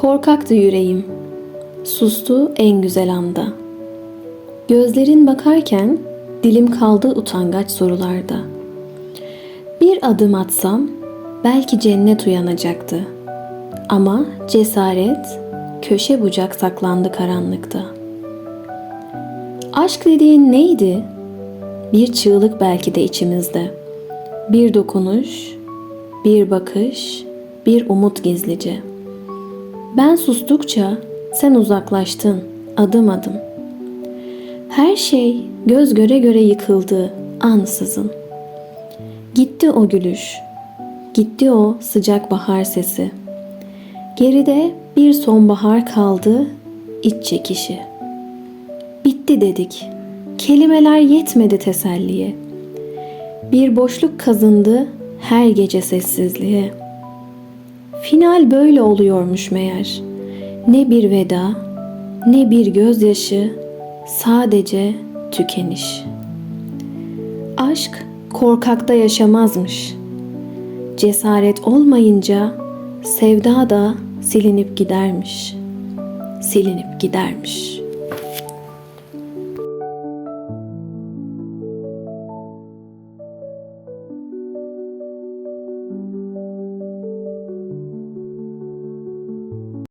Korkaktı yüreğim, sustu en güzel anda. Gözlerin bakarken dilim kaldı utangaç sorularda. Bir adım atsam belki cennet uyanacaktı. Ama cesaret köşe bucak saklandı karanlıkta. Aşk dediğin neydi? Bir çığlık belki de içimizde. Bir dokunuş, bir bakış, bir umut gizlice. Ben sustukça sen uzaklaştın adım adım. Her şey göz göre göre yıkıldı ansızın. Gitti o gülüş, gitti o sıcak bahar sesi. Geride bir sonbahar kaldı iç çekişi. Bitti dedik. Kelimeler yetmedi teselliye. Bir boşluk kazındı her gece sessizliğe. Final böyle oluyormuş meğer. Ne bir veda, ne bir gözyaşı, sadece tükeniş. Aşk korkakta yaşamazmış. Cesaret olmayınca sevda da silinip gidermiş. Silinip gidermiş.''